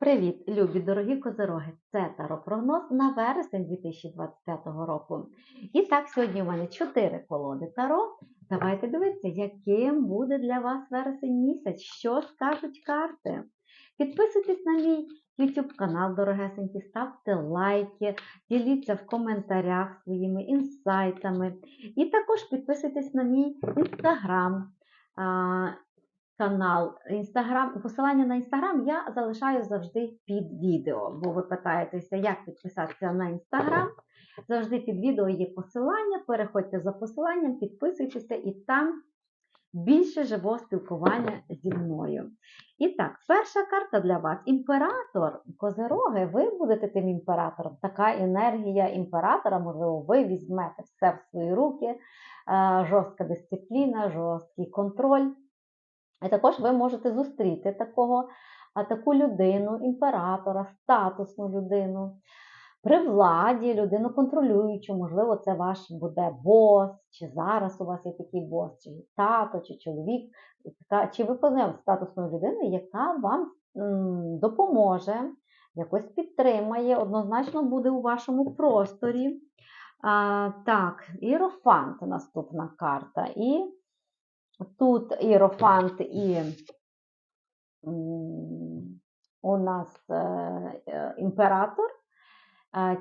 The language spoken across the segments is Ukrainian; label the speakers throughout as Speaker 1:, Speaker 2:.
Speaker 1: Привіт, любі дорогі козероги! Це таро-прогноз на вересень 2025 року. І так, сьогодні у мене 4 колоди таро. Давайте дивитися, яким буде для вас вересень місяць, що скажуть карти. Підписуйтесь на мій YouTube канал, дорогесенькі, ставте лайки, діліться в коментарях своїми інсайтами. І також підписуйтесь на мій інстаграм канал Інстаграм. Посилання на інстаграм я залишаю завжди під відео, бо ви питаєтеся, як підписатися на інстаграм. Завжди під відео є посилання. Переходьте за посиланням, підписуйтеся, і там більше живого спілкування зі мною. І так, перша карта для вас імператор, козероги, ви будете тим імператором. Така енергія імператора, можливо, ви візьмете все в свої руки, е, жорстка дисципліна, жорсткий контроль. І також ви можете зустріти такого, таку людину, імператора, статусну людину, при владі, людину контролюючу, можливо, це ваш буде бос, чи зараз у вас є такий бос, чи тато, чи чоловік, чи ви познайомі статусною людиною, яка вам допоможе, якось підтримає, однозначно буде у вашому просторі. А, Так, іерофант наступна карта. І Тут іерофант і у нас е, е, імператор.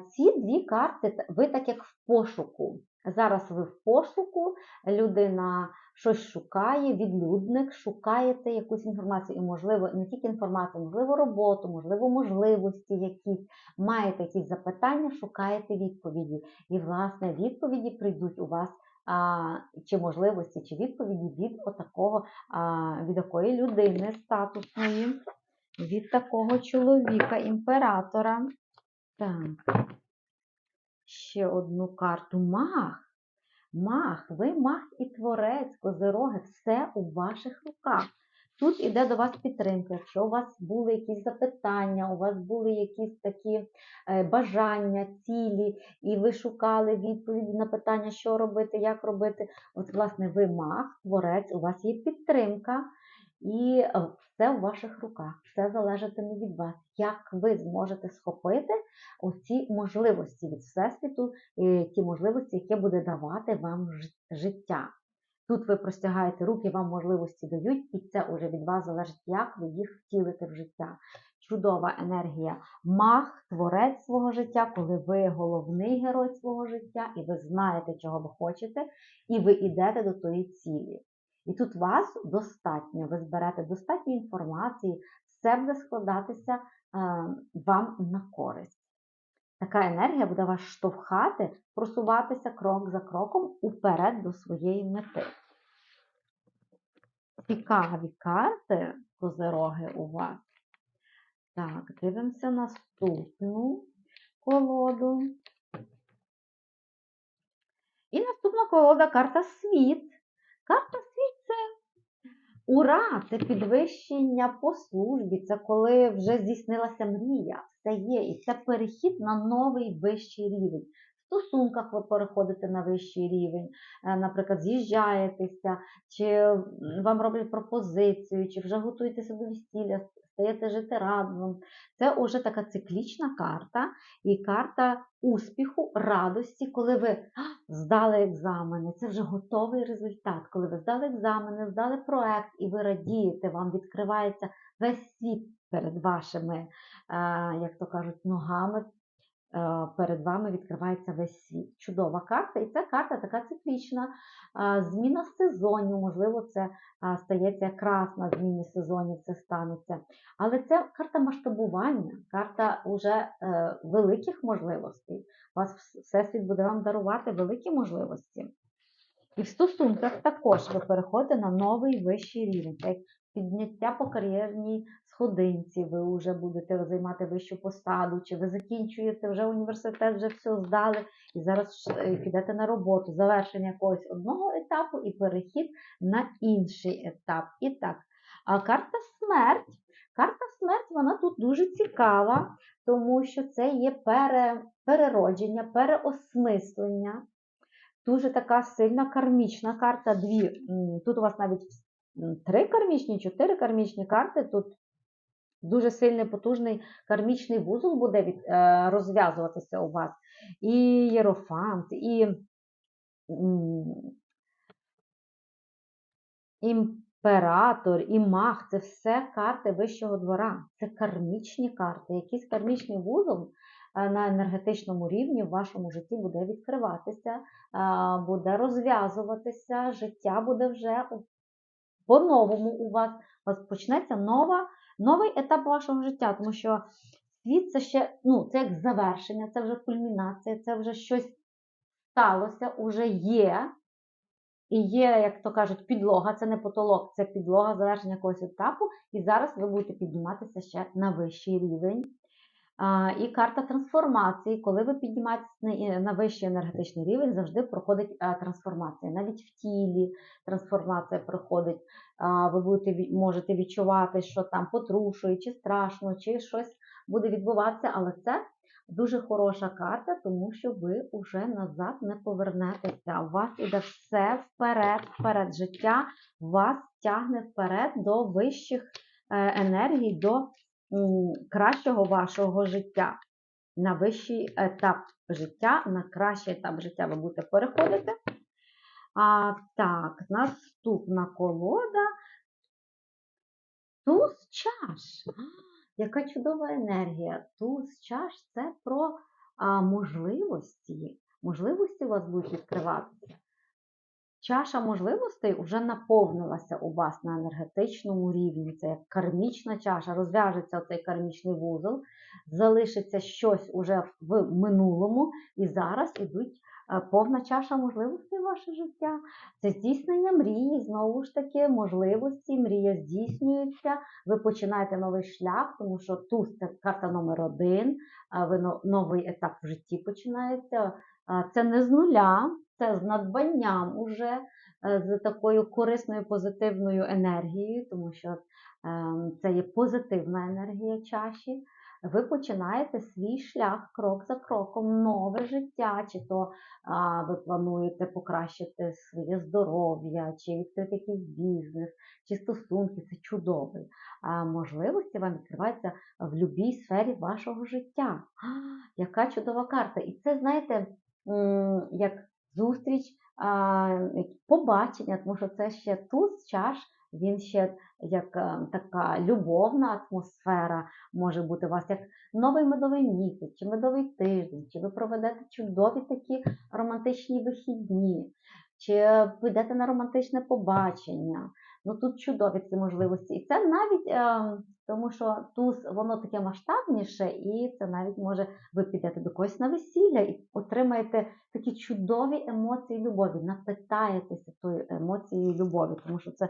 Speaker 1: Ці дві карти, ви так як в пошуку. Зараз ви в пошуку, людина щось шукає, відлюдник, шукаєте якусь інформацію, і, можливо, не тільки інформацію, можливо, роботу, можливо, можливості якісь, маєте якісь запитання, шукаєте відповіді. І, власне, відповіді прийдуть у вас чи можливості, чи відповіді від отакого, від такої людини статусної, від такого чоловіка, імператора. Так, ще одну карту. Мах. Мах, ви мах і творець, козироги, все у ваших руках. Тут іде до вас підтримка. Якщо у вас були якісь запитання, у вас були якісь такі е, бажання, цілі, і ви шукали відповіді на питання, що робити, як робити. От, власне, ви мах, творець, у вас є підтримка, і е, все в ваших руках, все залежатиме від вас, як ви зможете схопити оці можливості від Всесвіту, е, ті можливості, які буде давати вам життя. Тут ви простягаєте руки, вам можливості дають, і це вже від вас залежить, як ви їх втілите в життя. Чудова енергія мах, творець свого життя, коли ви головний герой свого життя, і ви знаєте, чого ви хочете, і ви йдете до тої цілі. І тут вас достатньо, ви зберете достатньо інформації, все буде складатися е, вам на користь. Така енергія буде вас штовхати, просуватися крок за кроком уперед до своєї мети. Цікаві карти козероги у вас. Так, дивимося наступну колоду. І наступна колода карта світ. Карта світ це ура! Це підвищення по службі, це коли вже здійснилася мрія це є, і це перехід на новий вищий рівень. Стосунках ви переходите на вищий рівень, е, наприклад, з'їжджаєтеся, чи вам роблять пропозицію, чи вже готуєтеся до весілля, стаєте жити разом. Це вже така циклічна карта і карта успіху, радості, коли ви здали екзамени. Це вже готовий результат. Коли ви здали екзамени, здали проект і ви радієте, вам відкривається весь світ перед вашими, е, як то кажуть, ногами. Е, перед вами відкривається весь світ. Чудова карта, і ця карта така циклічна. Е, зміна сезонів, можливо, це стається якраз на зміні сезонів, це станеться. Але це карта масштабування, карта вже великих можливостей. Вас Всесвіт буде вам дарувати великі можливості. І в стосунках також ви переходите на новий вищий рівень. Як підняття по кар'єрній сходинці, ви вже будете займати вищу посаду, чи ви закінчуєте вже університет, вже все здали, і зараз е, підете на роботу, завершення якогось одного етапу і перехід на інший етап. І так, а карта смерть. Карта смерть, вона тут дуже цікава, тому що це є пере, переродження, переосмислення. Дуже така сильна кармічна карта. Дві. Тут у вас навіть три кармічні, чотири кармічні карти. Тут дуже сильний, потужний кармічний вузол буде від, е, розв'язуватися у вас. І єрофант, і імператор, і маг це все карти вищого двора. Це кармічні карти. Якийсь кармічний вузол е, на енергетичному рівні в вашому житті буде відкриватися, е, буде розв'язуватися, життя буде вже по-новому у вас. У вас почнеться нова, новий етап вашого життя, тому що світ це ще, ну, це як завершення, це вже кульмінація, це вже щось сталося, уже є. І є, як то кажуть, підлога, це не потолок, це підлога завершення якогось етапу. І зараз ви будете підніматися ще на вищий рівень. І карта трансформації, коли ви піднімаєтесь на, е, вищий енергетичний рівень, завжди проходить трансформація. Навіть в тілі трансформація проходить. Ви будете, можете відчувати, що там потрушує, чи страшно, чи щось буде відбуватися, але це дуже хороша карта, тому що ви вже назад не повернетеся. У вас іде все вперед, вперед. Життя вас тягне вперед до вищих е, енергій, до кращого вашого життя. На вищий етап життя, на кращий етап життя ви будете переходити. А, так, наступна колода. Туз чаш. Яка чудова енергія. Туз чаш це про а, можливості. Можливості у вас будуть відкриватися. Чаша можливостей вже наповнилася у вас на енергетичному рівні. Це як кармічна чаша, розв'яжеться цей кармічний вузол, залишиться щось уже в минулому, і зараз ідуть е, повна чаша можливостей ваше життя. Це здійснення мрії, знову ж таки, можливості, мрія здійснюється. Ви починаєте новий шлях, тому що це карта номер один, ви новий етап в житті починається. Це не з нуля, це з надбанням уже, е, з такою корисною позитивною енергією, тому що ем, це є позитивна енергія чаші. Ви починаєте свій шлях крок за кроком, нове життя, чи то а, ви плануєте покращити своє здоров'я, чи відкрити якийсь бізнес, чи стосунки, це чудовий. А можливості вам відкриваються в будь-якій сфері вашого життя. А, яка чудова карта! І це, знаєте, як зустріч, побачення, тому що це ще туз чаш, він ще як е, така любовна атмосфера може бути у вас, як новий медовий місяць, чи медовий тиждень, чи ви проведете чудові такі романтичні вихідні, чи підете на романтичне побачення. Ну тут чудові ці можливості. І це навіть е, тому, що туз воно таке масштабніше, і це навіть може ви підете до когось на весілля і отримаєте такі чудові емоції любові, напитаєтеся тою емоцією любові, тому що це е,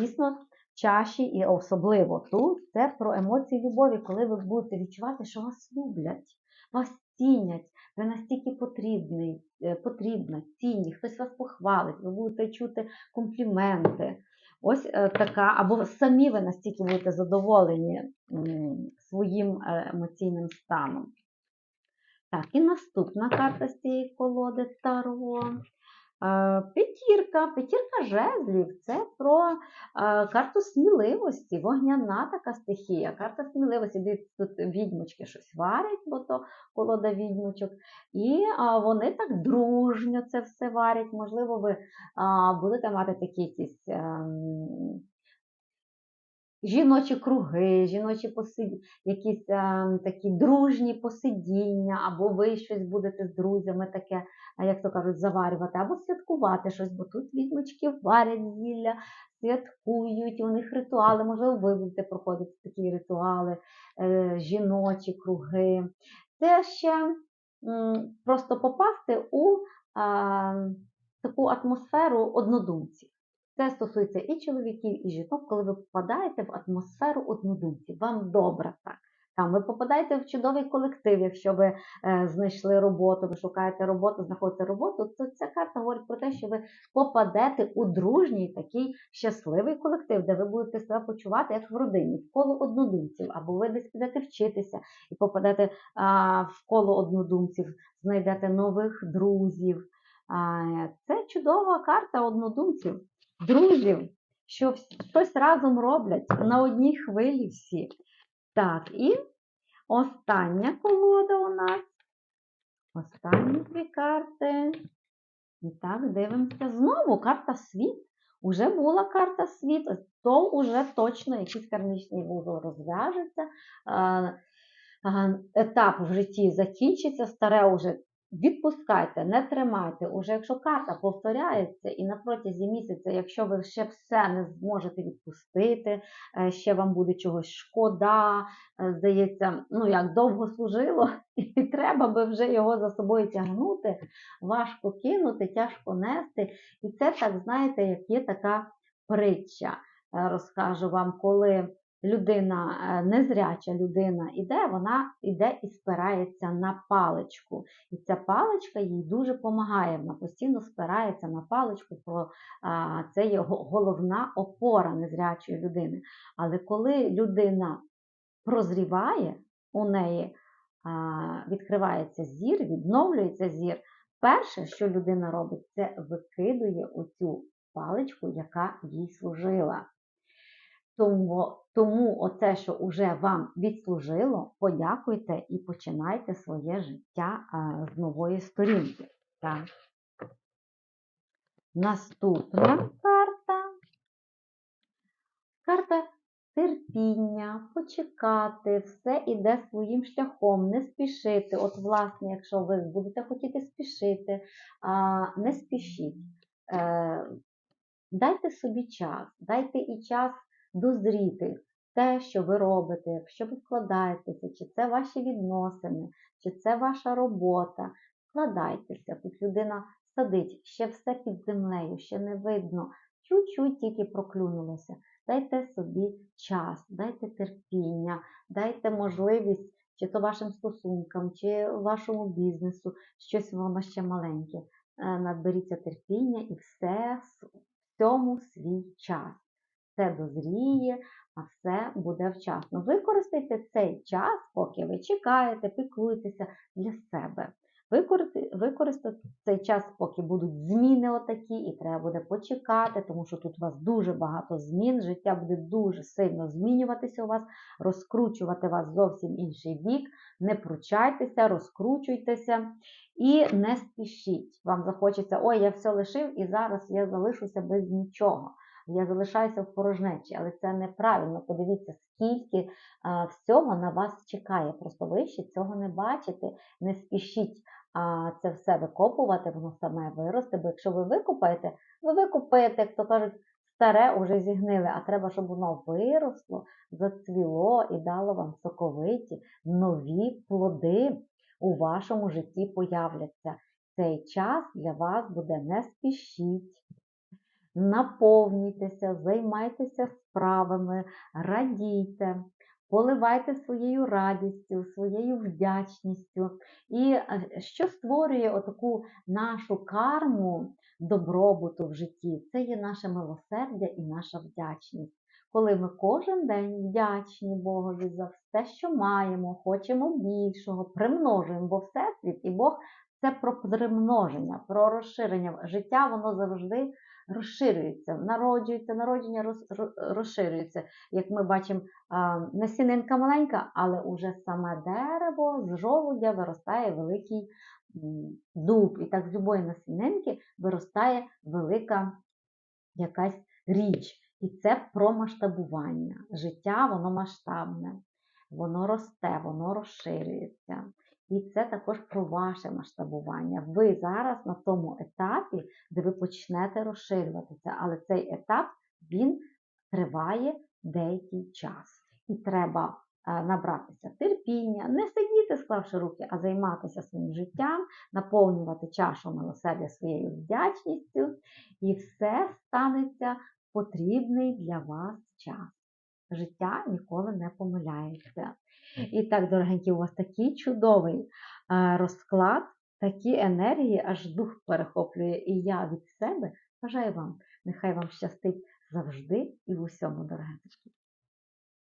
Speaker 1: дійсно чаші, і особливо тут це про емоції любові, коли ви будете відчувати, що вас люблять, вас цінять, ви настільки потрібний, е, потрібна, цінні, хтось вас похвалить, ви будете чути компліменти. Ось е, така, або самі ви настільки будете задоволені своїм е, емоційним станом. Так, і наступна карта з цієї колоди Таро. П'ятірка, п'ятірка жезлів це про карту сміливості, вогняна така стихія. Карта сміливості, де тут відьмочки щось варять, бо то колода відьмочок. І вони так дружньо це все варять. Можливо, ви будете мати такі якісь. Жіночі круги, жіночі посид... якісь е, такі дружні посидіння, або ви щось будете з друзями таке, як то кажуть, заварювати, або святкувати щось, бо тут відьмочки варять зілля, святкують, у них ритуали, можливо, ви будете проходити такі ритуали, е, жіночі круги. Це ще м, просто попасти у е, таку атмосферу однодумців. Це стосується і чоловіків, і жінок, коли ви попадаєте в атмосферу однодумців. Вам добре так. Там ви попадаєте в чудовий колектив, якщо ви е, знайшли роботу, ви шукаєте роботу, знаходите роботу, то ця карта говорить про те, що ви попадете у дружній такий щасливий колектив, де ви будете себе почувати як в родині, в коло однодумців, або ви десь підете вчитися і попадете а, в коло однодумців, знайдете нових друзів. А, це чудова карта однодумців друзів, що щось разом роблять на одній хвилі всі. Так, і остання колода у нас. Останні дві карти. І так, дивимося. Знову карта світ. Уже була карта світ, то уже точно якийсь кармічний вузол розв'яжеться. Етап в житті закінчиться, старе вже відпускайте, не тримайте. Уже якщо карта повторяється, і на протязі місяця, якщо ви ще все не зможете відпустити, е, ще вам буде чогось шкода, е, здається, ну як довго служило, і треба би вже його за собою тягнути, важко кинути, тяжко нести. І це так, знаєте, як є така притча. Е, Розкажу вам, коли людина, е, незряча людина іде, вона йде і спирається на паличку. І ця паличка їй дуже допомагає. Вона постійно спирається на паличку, а, це є головна опора незрячої людини. Але коли людина прозріває, у неї відкривається зір, відновлюється зір. Перше, що людина робить, це викидує оцю паличку, яка їй служила. Тому, тому оце, що вже вам відслужило, подякуйте і починайте своє життя а, з нової сторінки. Так. Наступна карта. Карта терпіння, почекати, все іде своїм шляхом, не спішити. От, власне, якщо ви будете хотіти спішити, не спішіть. Е, Дайте собі час, дайте і час дозріти те, що ви робите, якщо ви вкладаєтеся, чи це ваші відносини, чи це ваша робота. Вкладайтеся. Тут людина сидить, ще все під землею, ще не видно, чуть-чуть тільки проклюнулося. Дайте собі час, дайте терпіння, дайте можливість чи то вашим стосункам, чи вашому бізнесу, щось воно ще маленьке. Е, Наберіться терпіння і все в цьому свій час. Все дозріє, а все буде вчасно. Використайте цей час, поки ви чекаєте, піклуєтеся для себе. Використати, цей час, поки будуть зміни отакі, і треба буде почекати, тому що тут у вас дуже багато змін, життя буде дуже сильно змінюватися у вас, розкручувати вас зовсім інший бік. Не пручайтеся, розкручуйтеся і не спішіть. Вам захочеться, ой, я все лишив і зараз я залишуся без нічого. Я залишаюся в порожнечі, але це неправильно. Подивіться, скільки а, всього на вас чекає. Просто ви ще цього не бачите. Не спішіть а, це все викопувати, воно саме виросте. Бо якщо ви викопаєте, ви викопаєте, як то кажуть, старе уже зігнили, а треба, щоб воно виросло, зацвіло і дало вам соковиті, нові плоди у вашому житті появляться. Цей час для вас буде не спішіть. Наповнюйтеся, займайтеся справами, радійте, поливайте своєю радістю, своєю вдячністю. І е, що створює отаку нашу карму добробуту в житті? Це є наше милосердя і наша вдячність. Коли ми кожен день вдячні Богові за все, що маємо, хочемо більшого, примножуємо, бо Всесвіт і Бог це про примноження, про розширення. Життя воно завжди розширюється, народжується, народження роз, розширюється. Як ми бачимо, насінинка маленька, але уже саме дерево з жолудя виростає великий дуб. І так з любої насінинки виростає велика якась річ. І це про масштабування. Життя воно масштабне, воно росте, воно розширюється. І це також про ваше масштабування. Ви зараз на тому етапі, де ви почнете розширюватися, але цей етап він триває деякий час. І треба е, набратися терпіння, не сидіти, склавши руки, а займатися своїм життям, наповнювати чашу милосердя своєю вдячністю, і все станеться потрібний для вас час. Життя ніколи не помиляється. І так, дорогенькі, у вас такий чудовий е, розклад, такі енергії, аж дух перехоплює. І я від себе бажаю вам, нехай вам щастить завжди і в усьому, дорогенькі.